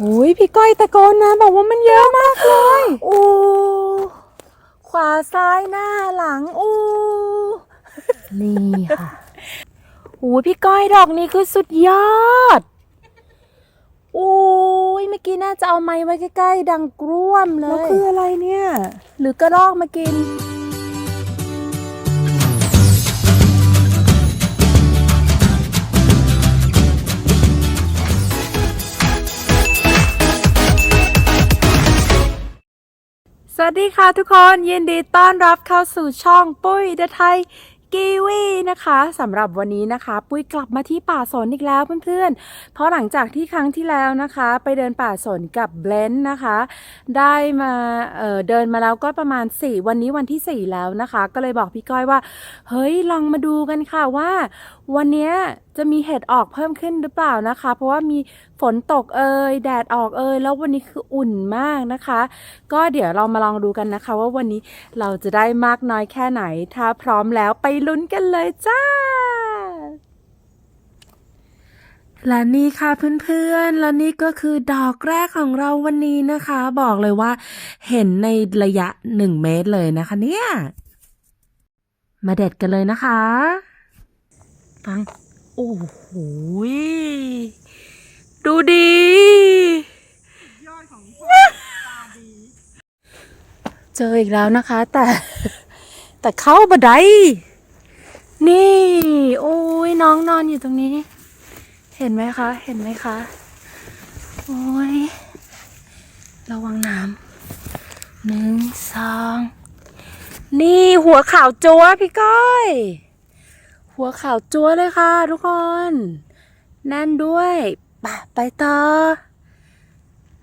โอ้ยพี่ก้อยตะโกนนะบอกว่ามันเยอะมากเลยอู้ขวาซ้ายหน้าหลังอู้นี่ค่ะโอ้ยพี่ก้อยดอกนี้คือสุดยอดโอ้ยเมื่อกี้น่าจะเอาไม้ไว้ใกล้ๆดังกร่วมเลแล้วยคืออะไรเนี่ย หรือกระรอกมากิน สวัสดีค่ะทุกคนยินดีต้อนรับเข้าสู่ช่องปุ้ยเดไทยกีวีนะคะสำหรับวันนี้นะคะ ปุ้ยกลับมาที่ป่าสนอีกแล้วเพื่อนๆ เพราะหลังจากที่ครั้งที่แล้วนะคะ ไปเดินป่าสนกับเบลนด์นะคะ ได้มาเเดินมาแล้วก็ประมาณ 4 วันนี้วันที่ 4 แล้วนะคะ ก็เลยบอกพี่ก้อยว่า เฮ้ยลองมาดูกันค่ะว่า วันนี้จะมีเห็ดออกเพิ่มขึ้นหรือเปล่านะคะ เพราะว่ามีฝนตกเอ่ยแดดออกเอ่ยแล้ววันนี้คืออุ่นมากนะคะ ก็เดี๋ยวเรามาลองดูกันนะคะ ว่าวันนี้เราจะได้มากน้อยแค่ไหน ถ้าพร้อมแล้วไปลุ้นกันเลยจ้าและนี่ค่ะเพื่อนๆ และนี่ก็คือดอกแรกของเราวันนี้นะคะ บอกเลยว่าเห็นในระยะหนึ่งเมตรเลยนะคะเนี่ย มาเด็ดกันเลยนะคะ ฟัง โอ้โหยดูดี เจออีกแล้วนะคะ แต่ แต่เข้าบันไดนี่ โอ้ยน้องนอนอยู่ตรงนี้ เห็นไหมคะ เห็นไหมคะ โอ้ยระวังน้ำหนึ่งสองนี่หัวขาวจัวพี่ก้อย หัวขาวจัวเลยค่ะทุกคน แน่นด้วยไปไปต่อ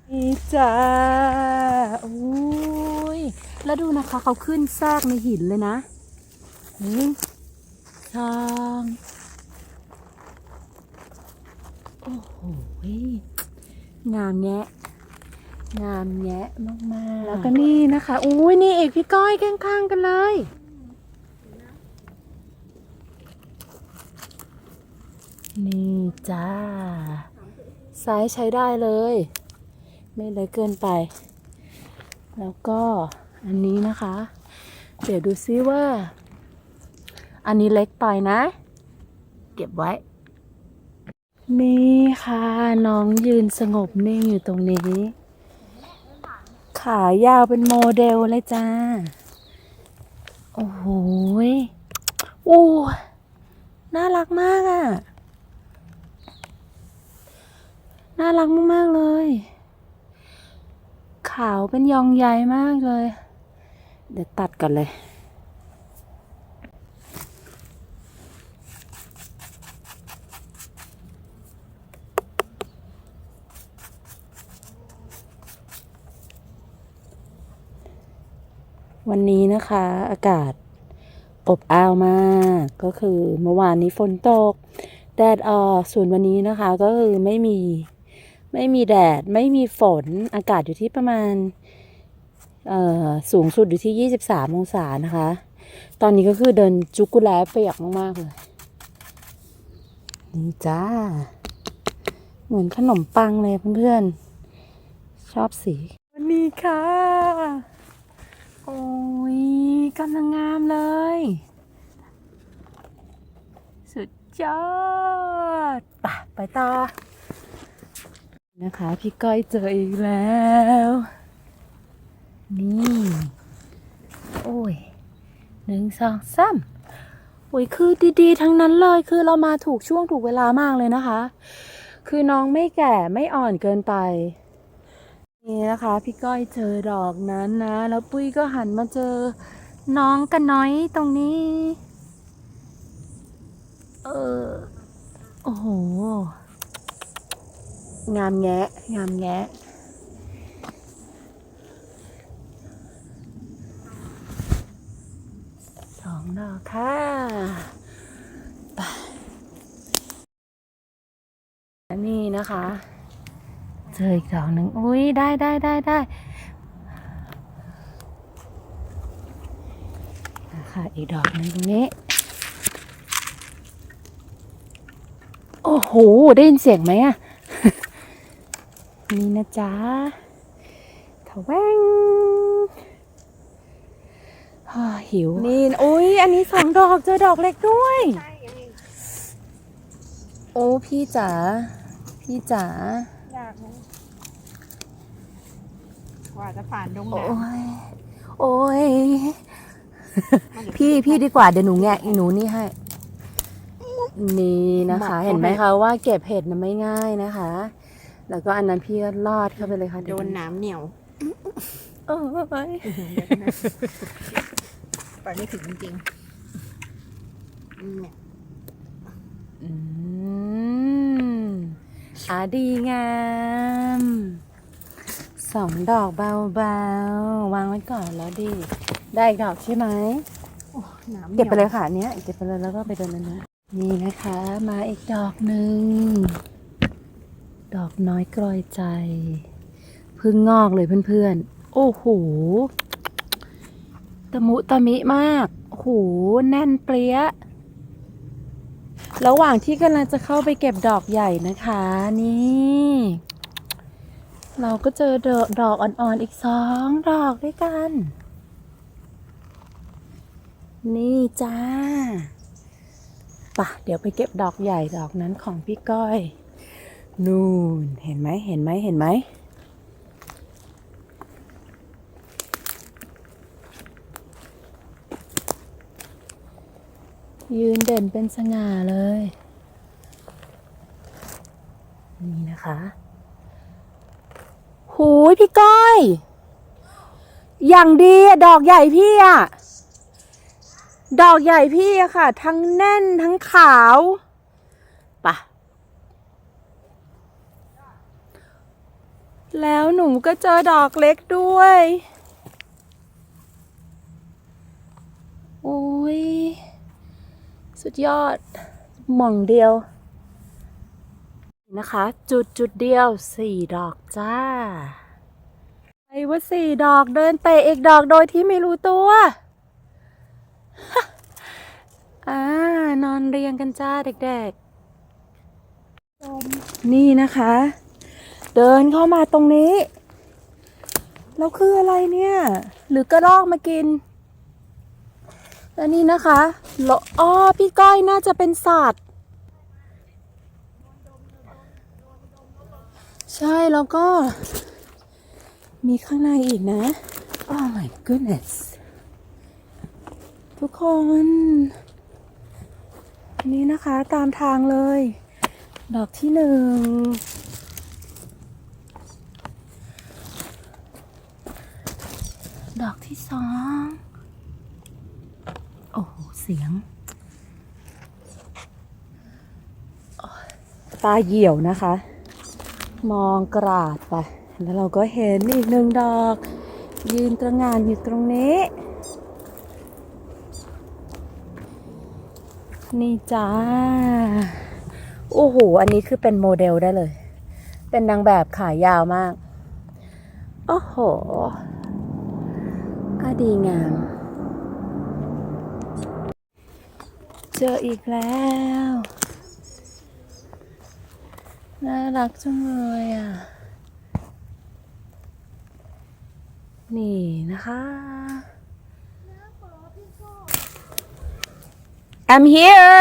นี่จ้าโอ้ย แล้วดูนะคะเขาขึ้นแทรกในหินเลยนะหนึ่งสองโอ้โหงามแยะงามแยะมากๆ แล้วก็นี่นะคะ อุ้ยนี่เอกพี่ก้อยข้างๆกันเลย นี่จ้าไซส์ใช้ได้เลย ไม่เล็กเกินไป แล้วก็อันนี้นะคะ เดี๋ยวดูซิว่า อันนี้เล็กไปนะ เก็บไว้ นี่ค่ะ น้องยืนสงบนิ่งอยู่ตรงนี้ ขายาวเป็นโมเดลเลยจ้า โอ้โหโอ้น่ารักมากอะ่ะ น่ารักมากๆเลย ขาวเป็นยองใยมากเลย เดี๋ยวตัดก่อนเลยวันนี้นะคะอากาศอบอ้าวมากก็คือเมื่อวานนี้ฝนตก แดดออกส่วนวันนี้นะคะก็คือไม่มี ไม่มีแดด ไม่มีฝน อากาศอยู่ที่ประมาณสูงสุดอยู่ที่ 23 องศานะคะ ตอนนี้ก็คือเดินจุกุแลเปียกมาก ๆ เลย นี่จ้า เหมือนขนมปังเลยเพื่อน ๆ ชอบสีวันนี้ค่ะ โอ้ยกำลังงามเลย สุดยอด ไปไปต่อ นะคะ พี่ก้อยเจออีกแล้ว นี่ โอ้ยหนึ่งสองสามโอ้ยคือดีๆ ทั้งนั้นเลยคือเรามาถูกช่วงถูกเวลามากเลยนะคะ คือน้องไม่แก่ไม่อ่อนเกินไป นี่นะคะ พี่ก้อยเจอดอกนั้นนะ แล้วปุ้ยก็หันมาเจอน้องกันน้อยตรงนี้ เออ โอ้โห งามแงะ งามแงะ สองดอกค่ะไปนนี้นะคะ เจออีกดอกหนึ่งอุ้ยได้ได้ได้ได้นะคะอีกดอกหนึ่งตรงนี้ โอ้โห ได้ยินเสียงไหมอะ นี่นะจ๊ะถแวงฮ่าหิว นี่อุ้ยอันนี้สองดอกเจอดอกเล็กด้วยใช่อันนี้โอ้พี่จ๋า พี่จ๋ายากนะกว่าจะผ่านดงโอ้น้ยโอ้ยำมันเหลือพี่พี่ดีกว่าเดี๋ยวหนูแงะอีหนูนี่ให้ นี่นะคะ เห็นไหมคะว่าเก็บเห็ดนะไม่ง่ายนะคะ แล้วก็อันนั้นพี่ก็ลอดเข้าไปเลยค่ะโดนน้ำเหนียวโอ้ยไปไม่ถึงจริงๆเนี่ยอืมอาดีงาม สองดอกเบาๆ วางไว้ก่อนแล้วดี ได้อีกดอกใช่ไหม โอ้น้ำหนีวเก็บไปเลยค่ะอันเนี้ยเก็บไปเลยแล้วก็ไปเดินนั้นนะนี่นะคะ มาอีกดอกหนึ่ง ดอกน้อยกลอยใจ พึ่งงอกเลยเพื่อนๆ โอ้โห ตะมุตะมิมากโอ้โหแน่นเปรี้ย ระหว่างที่กำลังจะเข้าไปเก็บดอกใหญ่นะคะ นี่ เราก็เจอดอกดอกอ่อนๆอีกสองดอกด้วยกัน นี่จ้าปะเดี๋ยวไปเก็บดอกใหญ่ดอกนั้นของพี่ก้อย นู่นเห็นไหมเห็นไหมเห็นไหมยืนเด่นเป็นสง่าเลย นี่นะคะหูยพี่ก้อย อย่างดีอะดอกใหญ่พี่อะดอกใหญ่พี่อะค่ะ ทั้งแน่นทั้งขาวปะ แล้วหนูก็เจอดอกเล็กด้วย โอ้ย สุดยอด หม่องเดียว นะคะ จุดจุดเดียวสี่ดอกจ้าไอ้ว่าสี่ดอกเดินเตะอีกดอกโดยที่ไม่รู้ตัว อ่า นอนเรียงกันจ้าเด็กๆ นี่นะคะ เดินเข้ามาตรงนี้ แล้วคืออะไรเนี่ย หรือกระรอกมากิน แล้วนี่นะคะลอ๋อพี่ก้อยน่าจะเป็นสัตว์ ใช่แล้วก็ มีข้างในอีกนะ Oh my goodness ทุกคนนี่นะคะตามทางเลย ดอกที่หนึ่ง ดอกที่ สอง โอ้โห เสียง ตาเหี่ยวนะคะ มองกราดไป แล้วเราก็เห็นอีกหนึ่งดอก ยืนตระงานอยู่ตรงนี้ นี่จ้า โอ้โห อันนี้คือเป็นโมเดลได้เลย เป็นนางแบบขายาวมาก โอ้โห ดีงาม เจออีกแล้ว น่ารักจังเลยอะ นี่นะคะ I'm here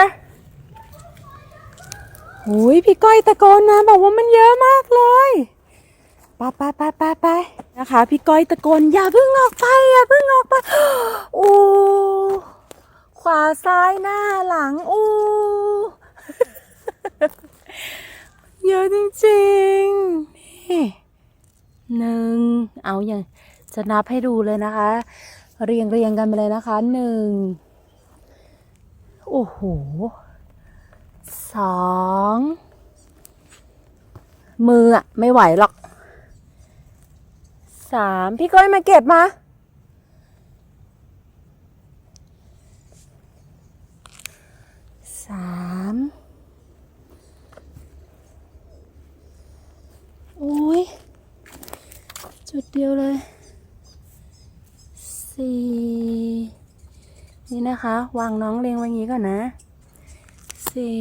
หุยพี่ก้อยตะโกนนะบอกว่ามันเยอะมากเลย ไปไปไปไปไป นะคะ พี่ก้อยตะโกนอย่าเพิ่งออกไปอย่าเพิ่งออกไปโอ้ขวาซ้ายหน้าหลังโอ้เยอะจริงๆนี่หนึ่งเอาอย่างจะนับให้ดูเลยนะคะ เรียงเรียงกันไปเลยนะคะหนึ่งโอ้โหสองมืออะไม่ไหวหรอก สามพี่ก้อยมาเก็บมา สามโอ้ย จุดเดียวเลย สี่ นี่นะคะ วางน้องเรียงไว้อย่างนี้ก่อนนะ สี่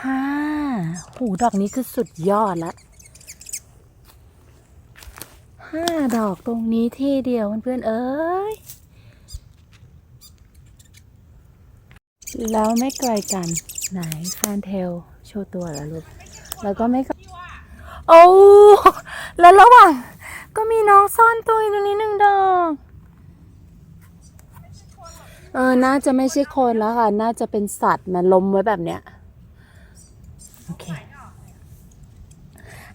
ห้า หูดอกนี้คือสุดยอดละ ห้าดอกตรงนี้ที่เดียวเพื่อนๆเอ้ย แล้วไม่ไกลกัน ไหนแฟนเทลโชว์ตัวเหรอลูก แล้วก็ไม่โอ้แล้วระหว่างก็มีน้องซ่อนตัวอยู่ตรงนี้หนึ่งดอก เออ น่าจะไม่ใช่คนแล้วค่ะ น่าจะเป็นสัตว์มันล้มไว้แบบเนี้ย โอเค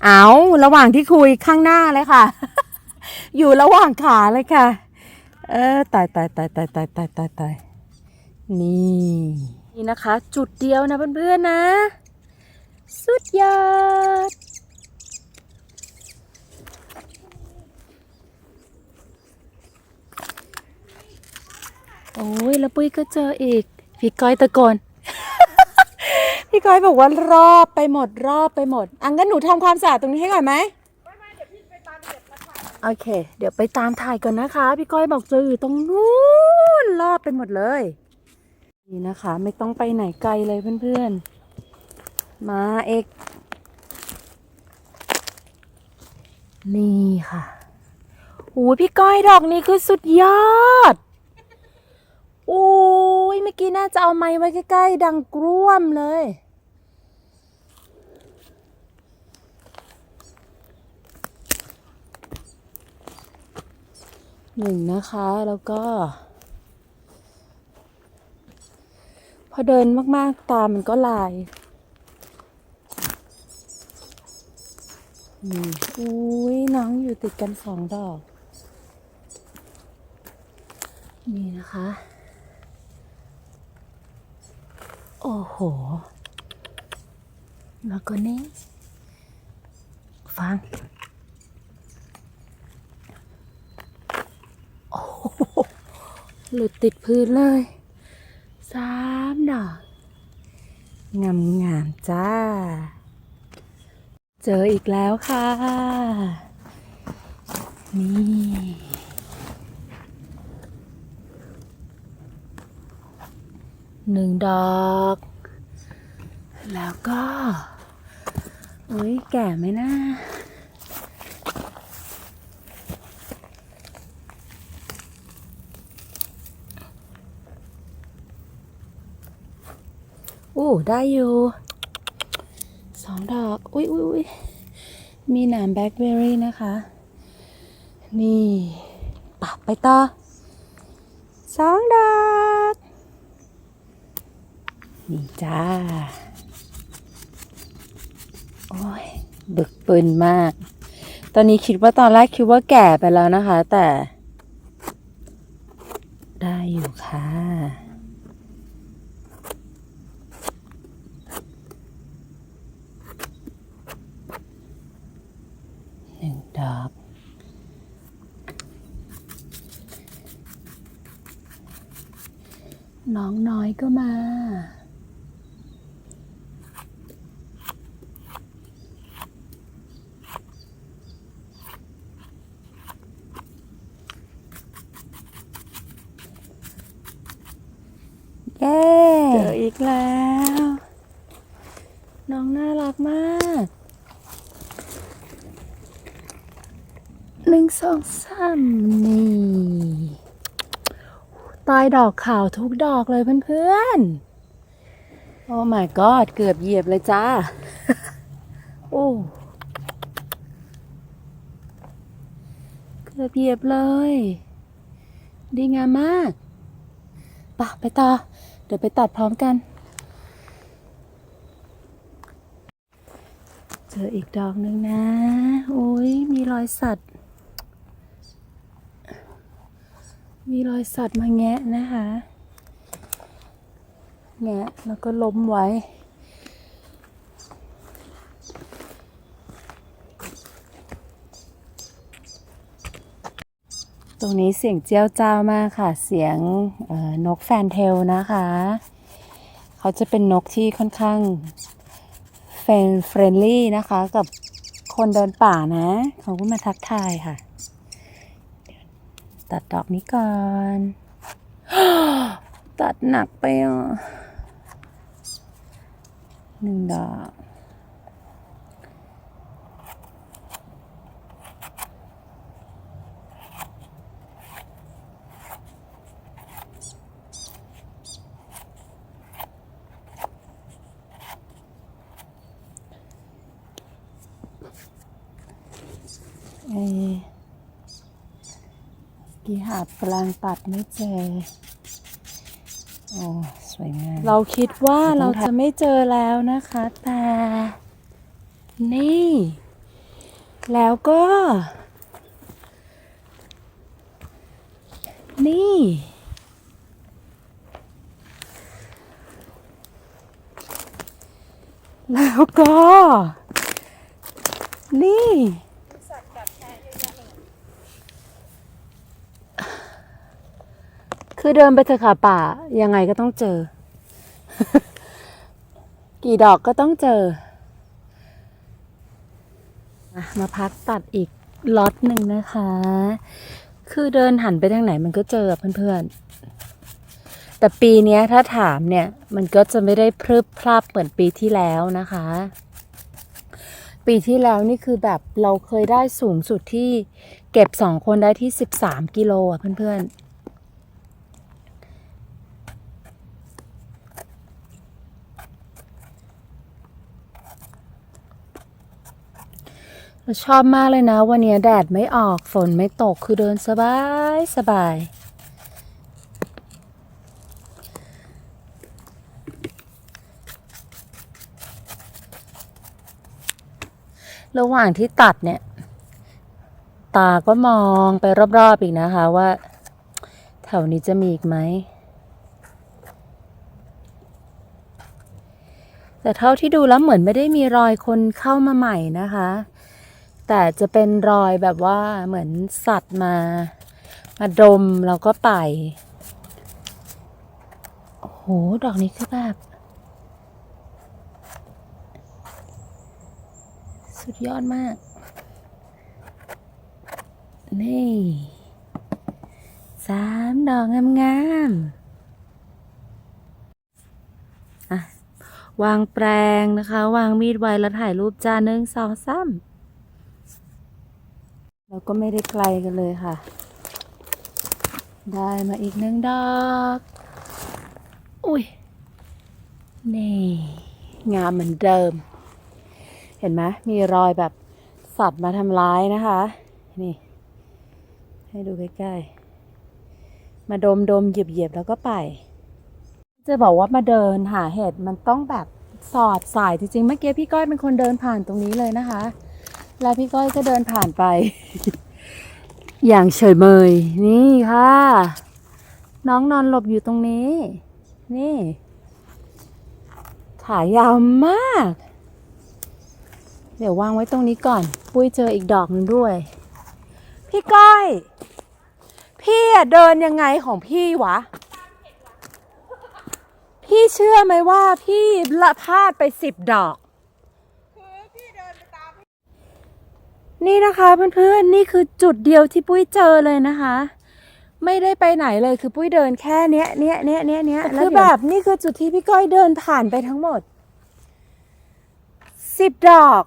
เอา ระหว่างที่คุยข้างหน้าเลยค่ะ อยู่ระหว่างขาเลยค่ะ เออตายตายตายตายตายตายตายตายนี่นี่นะคะ จุดเดียวนะเพื่อนๆนะ สุดยอดโอ้ยแล้วปุ้ยก็เจออีก พี่ก้อยตะโกนพี่ก้อยบอกว่ารอบไปหมดรอบไปหมด อังั้นหนูทำความสะอาดตรงนี้ให้ก่อนไหม โอเค เดี๋ยวไปตามถ่ายก่อนนะคะ พี่ก้อยบอกเจออยู่ตรงนู้นรอบไปหมดเลย นี่นะคะ ไม่ต้องไปไหนไกลเลยเพื่อนๆ มาเอกนี่ค่ะโอ้ยพี่ก้อยดอกนี้คือสุดยอดโอ้ยเมื่อกี้น่าจะเอาไม้ไว้ใกล้ๆ ดังกร่วมเลย หนึ่งนะคะแล้วก็ พอเดินมากๆตามันก็ลายนี่อุ้ยน้องอยู่ติดกันสองดอก นี่นะคะ โอ้โห แล้วก็นี่ ฟัง โอ้โห หลุดติดพื้นเลยสามดอก งามงามๆจ้า เจออีกแล้วค่ะ นี่หนึ่งดอก แล้วก็อุ้ยแก่ไหมนะ อู้ได้อยู่สองดอก อุ้ยอุ้ยอุ้ยมีหนามแบล็คเบอร์รี่นะคะ นี่ปะไปต่อสองดอก นี่จ้า โอ้ย บึกปืนมาก ตอนนี้คิดว่าตอนแรกคิดว่าแก่ไปแล้วนะคะ แต่ ได้อยู่ค่ะ หนึ่ง ดอก น้องน้อยก็มาเย้เจออีกแล้ว น้องน่ารักมาก หนึ่งสองสามนี่ ตายดอกขาวทุกดอกเลยเพื่อนๆ โอ้ my god เกือบเหยียบเลยจ้า โอ้ เกือบเหยียบเลย ดีงามมากปะไปต่อ เดี๋ยวไปตัดพร้อมกัน เจออีกดอกหนึ่งนะ โอ้ยมีรอยสัตว์ มีรอยสัตว์มาแงะนะคะ แงะแล้วก็ล้มไว้ ตรงนี้เสียงเจียวจ้ามากค่ะ เสียงนกแฟนเทลนะคะ เขาจะเป็นนกที่ค่อนข้างเฟนเฟรนลี่นะคะ กับคนเดินป่านะ เขาก็มาทักทายค่ะ ตัดดอกนี้ก่อน ตัดหนักไปอะหนึ่งดอก เอ๊ะ กี่หาปลางตัดไม่เจอโอ้สวยงามเราคิดว่าเราเราต้องทำจะไม่เจอแล้วนะคะ แต่ นี่ แล้วก็ นี่ แล้วก็ นี่ คือเดินไปเถอะค่ะป่า ยังไงก็ต้องเจอ กี่ดอกก็ต้องเจอ มาพักตัดอีกล็อตหนึ่งนะคะ คือเดินหันไปทางไหนมันก็เจอเพื่อนๆ แต่ปีนี้ถ้าถามเนี่ย มันก็จะไม่ได้พรึบพรับเหมือนปีที่แล้วนะคะ ปีที่แล้วนี่คือแบบเราเคยได้สูงสุดที่เก็บสองคนได้ที่13กิโลอะเพื่อนๆ เราชอบมากเลยนะ วันนี้แดดไม่ออกฝนไม่ตกคือเดินสบายสบาย ระหว่างที่ตัดเนี่ย ตาก็มองไปรอบๆอีกนะคะว่า แถวนี้จะมีอีกไหมแต่เท่าที่ดูแล้วเหมือนไม่ได้มีรอยคนเข้ามาใหม่นะคะ แต่จะเป็นรอยแบบว่าเหมือนสัตว์มา มาดมแล้วก็ไป โอ้โห ดอกนี้คือแบบ สุดยอดมาก นี่สามดอกงามๆ อะ วางแปรงนะคะ วางมีดไว้แล้วถ่ายรูปจานหนึ่งสองสาม แล้วก็ไม่ได้ไกลกันเลยค่ะ ได้มาอีกหนึ่งดอก อุ้ย นี่ งามเหมือนเดิม เห็นไหมมีรอยแบบสัตว์มาทำร้ายนะคะ นี่ ให้ดูใกล้ๆ มาดมดมเหยียบเหยียบๆแล้วก็ไป จะบอกว่ามาเดินหาเห็ดมันต้องแบบสอดสายจริงๆ เมื่อกี้พี่ก้อยเป็นคนเดินผ่านตรงนี้เลยนะคะ แล้วพี่ก้อยก็เดินผ่านไป อย่างเฉยเมย นี่ค่ะ น้องนอนหลบอยู่ตรงนี้ นี่ ขายาวมาก เดี๋ยววางไว้ตรงนี้ก่อน ปุ้ยเจออีกดอกหนึงด้วย พี่ก้อย พี่เดินยังไงของพี่วะ พี่เชื่อไหมว่าพี่ละพลาดไปสิบดอก นี่นะคะเพื่อนๆนี่คือจุดเดียวที่ปุ้ยเจอเลยนะคะ ไม่ได้ไปไหนเลยคือปุ้ยเดินแค่เนี้ยเนี้ยเนี้ยเนี้ยเนี้ยคือแบบนี่คือจุดที่พี่ก้อยเดินผ่านไปทั้งหมดสิบดอก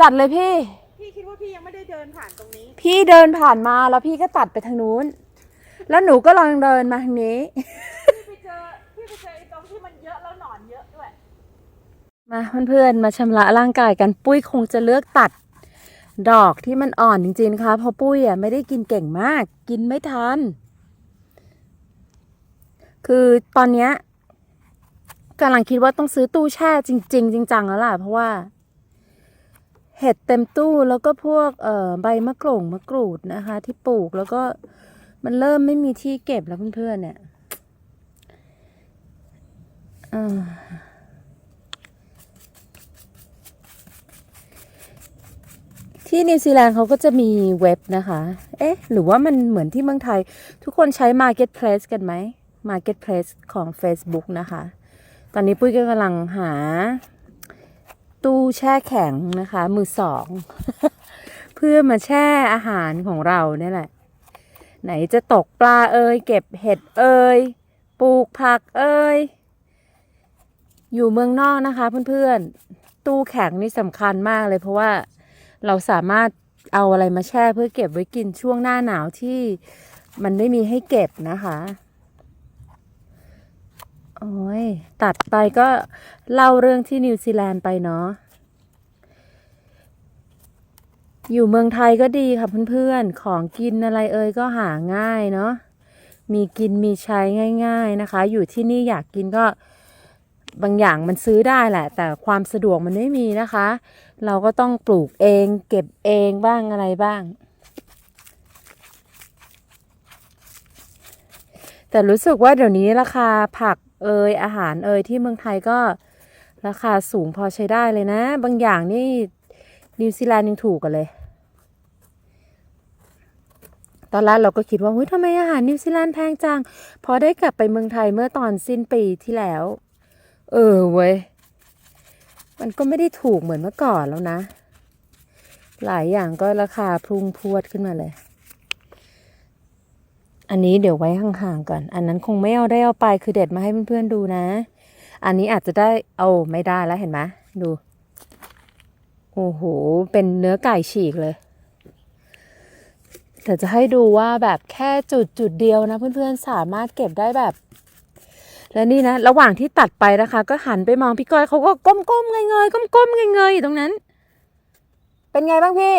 จัดเลยพี่ พี่คิดว่าพี่ยังไม่ได้เดินผ่านตรงนี้ พี่เดินผ่านมาแล้วพี่ก็ตัดไปทางนู้น แล้วหนูก็ลองเดินมาทางนี้ พี่ไปเจอพี่ไปเจอไอ้ตรงที่มันเยอะแล้วหนอนเยอะด้วย มาเพื่อนๆมาชำระร่างกายกันปุ้ยคงจะเลือกตัด ดอกที่มันอ่อนจริงๆนะคะพราะปุ้ยอะไม่ได้กินเก่งมาก กินไม่ทัน คือตอนเนี้ยกำลังคิดว่าต้องซื้อตู้แช่จริงๆจริงจังแล้วล่ะ เพราะว่า เห็ดเต็มตู้แล้วก็พวกเอ่อใบมะกรูดมะกรูดนะคะ ที่ปลูกแล้วก็มันเริ่มไม่มีที่เก็บแล้วเพื่อนๆเนี่ยอ่อ ที่นิวซีแลนด์เขาก็จะมีเว็บนะคะ เอ๊ะ หรือว่ามันเหมือนที่เมืองไทย ทุกคนใช้ Marketplace กันไหม Marketplace ของ Facebook นะคะ ตอนนี้ปุ้ยก็กำลังหา ตู้แช่แข็งนะคะ มือสอง เพื่อมาแช่อาหารของเราเนี่ยแหละ ไหนจะตกปลาเอ่ยเก็บเห็ดเอ่ยปลูกผักเอ่ยอยู่เมืองนอกนะคะเพื่อนๆ ตู้แข็งนี่สำคัญมากเลยเพราะว่า เราสามารถเอาอะไรมาแช่เพื่อเก็บไว้กินช่วงหน้าหนาวที่มันไม่มีให้เก็บนะคะโอ้ยตัดไปก็เล่าเรื่องที่นิวซีแลนด์ไปเนาะอยู่เมืองไทยก็ดีค่ะเพื่อนๆ ของกินอะไรเอ่ยก็หาง่ายเนาะ มีกินมีใช้ง่าย ๆนะคะ อยู่ที่นี่อยากกินก็บางอย่างมันซื้อได้แหละ แต่ความสะดวกมันไม่มีนะคะ เราก็ต้องปลูกเอง เก็บเองบ้างอะไรบ้าง แต่รู้สึกว่าเดี๋ยวนี้ราคาผักเอยอาหารเอยที่เมืองไทยก็ราคาสูงพอใช้ได้เลยนะ บางอย่างนี่นิวซีแลนด์ยังถูกกันเลย ตอนแรกเราก็คิดว่าเฮ้ยทำไมอาหารนิวซีแลนด์แพงจัง พอได้กลับไปเมืองไทยเมื่อตอนสิ้นปีที่แล้ว เออเว้ย มันก็ไม่ได้ถูกเหมือนเมื่อก่อนแล้วนะ หลายอย่างก็ราคาพุ่งพรวดขึ้นมาเลย อันนี้เดี๋ยวไว้ห่างๆก่อน อันนั้นคงไม่เอาได้เอาไปคือเด็ดมาให้เพื่อนๆดูนะ อันนี้อาจจะได้เอาไม่ได้แล้วเห็นไหมดู โอ้โห เป็นเนื้อไก่ฉีกเลยแต่จะให้ดูว่าแบบแค่จุดจุดเดียวนะเพื่อนๆสามารถเก็บได้แบบ และนี่นะ ระหว่างที่ตัดไปนะคะ ก็หันไปมองพี่ก้อยเขาก็ก้มๆเงยๆก้มๆเงยๆอยู่ตรงนั้น เป็นไงบ้างพี่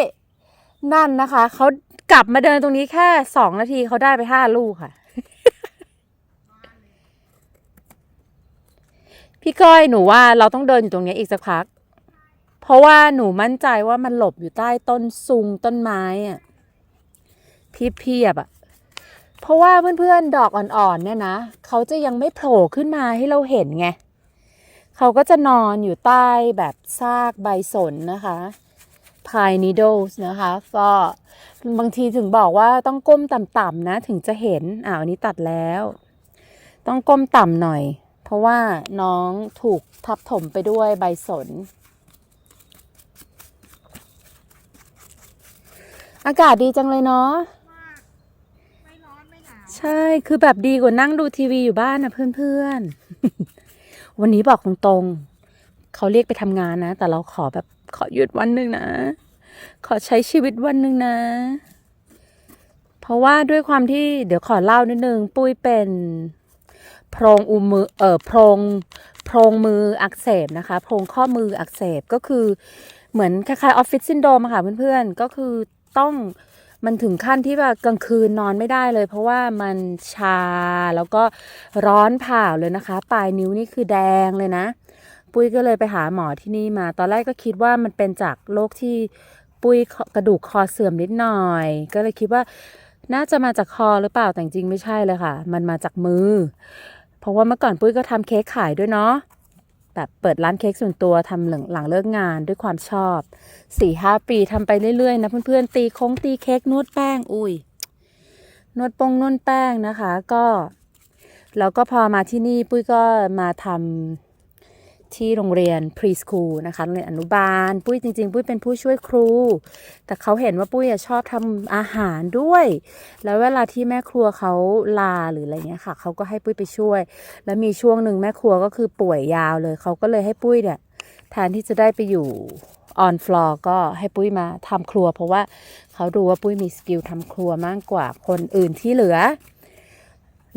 นั่นนะคะเขากลับมาเดินตรงนี้แค่สองนาทีเขาได้ไปห้าลูกค่ะ พี่ก้อยหนูว่าเราต้องเดินอยู่ตรงนี้อีกสักพัก เพราะว่าหนูมั่นใจว่ามันหลบอยู่ใต้ต้นซุงต้นไม้อะพี่เพียบๆอะ ราะว่าเพื่อนๆดอกอ่อนๆเนี่ยนะเขาจะยังไม่โผล่ขึ้นมาให้เราเห็นไงเขาก็จะนอนอยู่ใต้แบบซากใบสนนะคะ pine needles นะคะก็บางทีถึงบอกว่าต้องก้มต่ำๆนะถึงจะเห็นอ้าวอันนี้ตัดแล้ว ต้องก้มต่ำหน่อย เพราะว่าน้องถูกทับถมไปด้วยใบสน อากาศดีจังเลยเนาะ ไม่ร้อนไม่หนาว ใช่คือแบบดีกว่านั่งดูทีวีอยู่บ้านนะเพื่อนๆ วันนี้บอกตรงๆเขาเรียกไปทำงานนะ แต่เราขอแบบขอหยุดวันหนึ่งนะ ขอใช้ชีวิตวันหนึ่งนะ เพราะว่าด้วยความที่เดี๋ยวขอเล่านิดนึง ปุ้ยเป็นโพรงอุมือเออโพรงโพรงมืออักเสบนะคะโพรงข้อมืออักเสบก็คือเหมือนคล้ายๆออฟฟิศซินโดมอะค่ะเพื่อนๆ ก็คือต้อง มันถึงขั้นที่แบบกลางคืนนอนไม่ได้เลย เพราะว่ามันชาแล้วก็ร้อนผ่าเลยนะคะ ปลายนิ้วนี่คือแดงเลยนะ ปุ้ยก็เลยไปหาหมอที่นี่มา ตอนแรกก็คิดว่ามันเป็นจากโรคที่ปุ้ยกระดูกคอเสื่อมนิดหน่อย ก็เลยคิดว่าน่าจะมาจากคอหรือเปล่าแต่จริงไม่ใช่เลยค่ะ มันมาจากมือ เพราะว่าเมื่อก่อนปุ้ยก็ทำเค้กขายด้วยเนาะ แบบเปิดร้านเค้กส่วนตัวทำหลังหลังเลิกงานด้วยความชอบสี่ห้าปีทำไปเรื่อยๆ นะเพื่อนๆตีโค้งตีเค้กนวดแป้ง อุ้ยนวดปงนวดแป้งนะคะ ก็ แล้วก็พอมาที่นี่ปุ้ยก็มาทำ ที่โรงเรียนพรีสคูลนะคะโรงเรียนอนุบาล ปุ้ยจริง ๆ ปุ้ยเป็นผู้ช่วยครู แต่เขาเห็นว่าปุ้ยชอบทำอาหารด้วย แล้วเวลาที่แม่ครัวเขาลาหรืออะไรเงี้ยค่ะเขาก็ให้ปุ้ยไปช่วย แล้วมีช่วงหนึ่งแม่ครัวก็คือป่วยยาวเลยเขาก็เลยให้ปุ้ยเนี่ยแทนที่จะได้ไปอยู่ออนฟลอร์ก็ให้ปุ้ยมาทำครัว เพราะว่าเขาดูว่าปุ้ยมีสกิลทำครัวมากกว่าคนอื่นที่เหลือ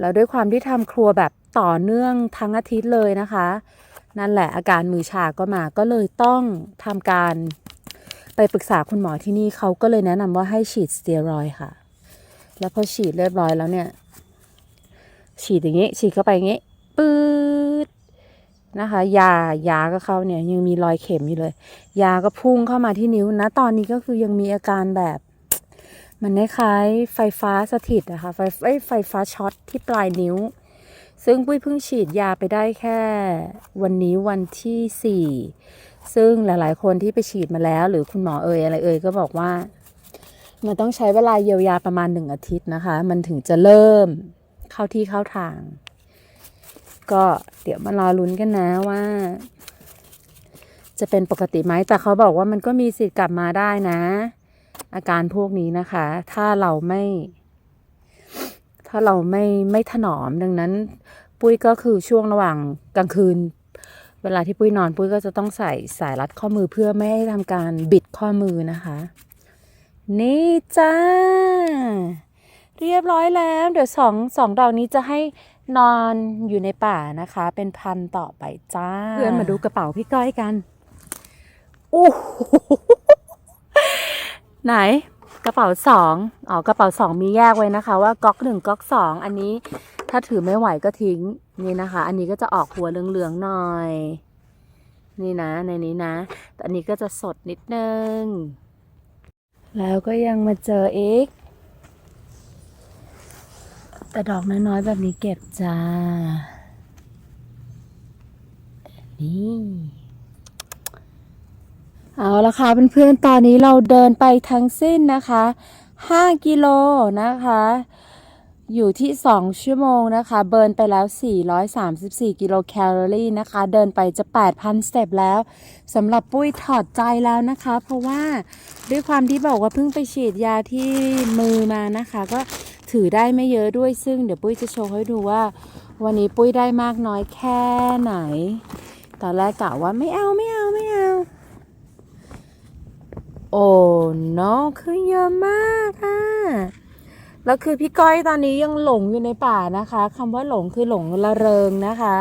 แล้วด้วยความที่ทำครัวแบบต่อเนื่องทั้งอาทิตย์เลยนะคะ นั่นแหละอาการมือชาก็มาก็เลยต้องทำการไปปรึกษาคุณหมอที่นี่เขาก็เลยแนะนำว่าให้ฉีดสเตียรอยค่ะ แล้วพอฉีดเรียบร้อยแล้วเนี่ย ฉีดอย่างนี้ ฉีดเข้าไปอย่างนี้ปื๊ดนะคะ ยายาก็เข้าเนี่ยยังมีรอยเข็มอยู่เลย ยาก็พุ่งเข้ามาที่นิ้วนะ ตอนนี้ก็คือยังมีอาการแบบ มันคล้ายไฟฟ้าสถิตอะคะไฟไฟฟ้าช็อตที่ปลายนิ้ว ซึ่งปุ้ยเพิ่งฉีดยาไปได้แค่ วันนี้วันที่สี่ซึ่งหลายๆ คนที่ไปฉีดมาแล้ว หรือคุณหมอเอ่ยอะไรเอ่ยก็บอกว่า มันต้องใช้เวลาเยียวยาประมาณหนึ่งอาทิตย์นะคะ มันถึงจะเริ่มเข้าที่เข้าทาง ก็เดี๋ยวมารอลุ้นกันนะว่า จะเป็นปกติไหมแต่เขาบอกว่ามันก็มีสิทธิ์กลับมาได้นะ อาการพวกนี้นะคะ ถ้าเราไม่ ถ้าเราไม่ไม่ถนอมดังนั้น ปุ้ยก็คือช่วงระหว่างกลางคืน เวลาที่ปุ้ยนอนปุ้ยก็จะต้องใส่สายรัดข้อมือเพื่อไม่ให้ทำการบิดข้อมือนะคะ นี่จ้า เรียบร้อยแล้ว เดี๋ยวสองสองดอกนี้จะให้นอนอยู่ในป่านะคะ เป็นพันธุ์ต่อไปจ้า เพื่อนมาดูกระเป๋าพี่ก้อยกันโอ้โหไหน กระเป๋าสองอ๋อกระเป๋าสองมีแยกไว้นะคะ ว่าก๊อกหนึ่งก๊อกสองอันนี้ถ้าถือไม่ไหวก็ทิ้งนี่นะคะ อันนี้ก็จะออกหัวเหลืองๆหน่อย นี่นะในนี้นะแต่อันนี้ก็จะสดนิดนึง แล้วก็ยังมาเจออีกแต่ดอกน้อยๆแบบนี้เก็บจ้านี่ เอาละค่ะเพื่อนๆตอนนี้เราเดินไปทั้งสิ้นนะคะ 5 กิโลนะคะ อยู่ที่ 2 ชั่วโมงนะคะ เบิร์นไปแล้ว 434 กิโลแคลอรี่นะคะ เดินไปจะ 8,000 สเต็ปแล้วสำหรับปุ้ยถอดใจแล้วนะคะ เพราะว่าด้วยความที่บอกว่าเพิ่งไปฉีดยาที่มือมานะคะ ก็ถือได้ไม่เยอะด้วยซึ่งเดี๋ยวปุ้ยจะโชว์ให้ดูว่า วันนี้ปุ้ยได้มากน้อยแค่ไหน ตอนแรกกะว่าไม่เอาไม่เอาไม่เอา โอ้น้องคือเยอะมากอะแล้วคือพี่ก้อยตอนนี้ยังหลงอยู่ในป่านะคะคำว่าหลงคือหลงละเริงนะคะ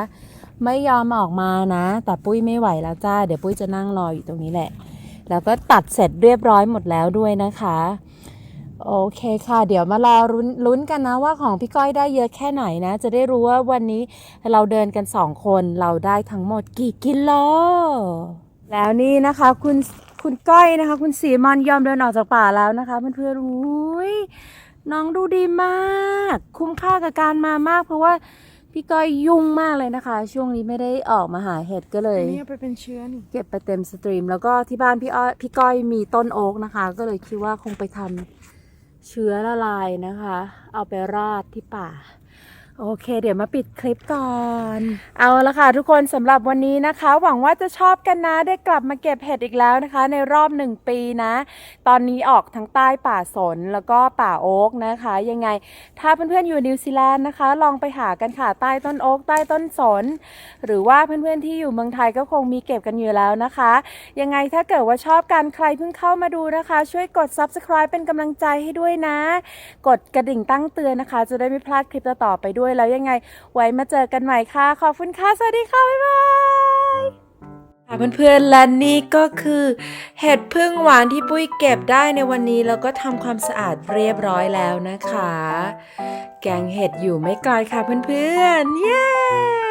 ไม่ยอมออกมานะ แต่ปุ้ยไม่ไหวแล้วจ้า เดี๋ยวปุ้ยจะนั่งรออยู่ตรงนี้แหละ แล้วก็ตัดเสร็จเรียบร้อยหมดแล้วด้วยนะคะ โอเคค่ะ เดี๋ยวมารอรุ้นลุ้นกันนะว่าของพี่ก้อยได้เยอะแค่ไหนนะ จะได้รู้ว่าวันนี้เราเดินกันสองคนเราได้ทั้งหมดกี่กิโลแล้วนี่นะคะคุณ คุณก้อยนะคะ คุณสีมอนยอมเดินออกจากป่าแล้วนะคะเพื่อนๆอุ้ยน้องดูดีมาก คุ้มค่ากับการมามาก เพราะว่าพี่ก้อยยุ่งมากเลยนะคะ ช่วงนี้ไม่ได้ออกมาหาเห็ดก็เลยอันนี้เอาไปเป็นเชื้อนี่เก็บไปเต็มสตรีม แล้วก็ที่บ้านพี่อ้อยพี่ก้อยมีต้นโอ๊กนะคะ ก็เลยคิดว่าคงไปทำเชื้อละลายนะคะ เอาไปราดที่ป่า โอเค เดี๋ยวมาปิดคลิปก่อน เอาละค่ะ ทุกคนสำหรับวันนี้นะคะ หวังว่าจะชอบกันนะ ได้กลับมาเก็บเห็ดอีกแล้วนะคะ ในรอบหนึ่งปีนะ ตอนนี้ออกทั้งใต้ป่าสนแล้วก็ป่าโอ๊กนะคะ ยังไง ถ้าเพื่อนๆอยู่นิวซีแลนด์นะคะ ลองไปหากันค่ะใต้ต้นโอ๊กใต้ต้นสน หรือว่าเพื่อนๆที่อยู่เมืองไทยก็คงมีเก็บกันอยู่แล้วนะคะ ยังไงถ้าเกิดว่าชอบกันใครเพิ่งเข้ามาดูนะคะ ช่วยกด subscribe เป็นกำลังใจให้ด้วยนะ กดกระดิ่งตั้งเตือนนะคะ จะได้ไม่พลาดคลิปต่อไปด้วยด้วยแล้วยังไง ไว้มาเจอกันใหม่ค่ะ ขอบคุณค่ะ สวัสดีค่ะ บ๊ายบายค่ะเพื่อนๆ และนี่ก็คือเห็ดพึ่งหวานที่ปุ้ยเก็บได้ในวันนี้แล้วก็ทำความสะอาดเรียบร้อยแล้วนะคะ แกงเห็ดอยู่ไม่ไกลค่ะเพื่อนๆ เย้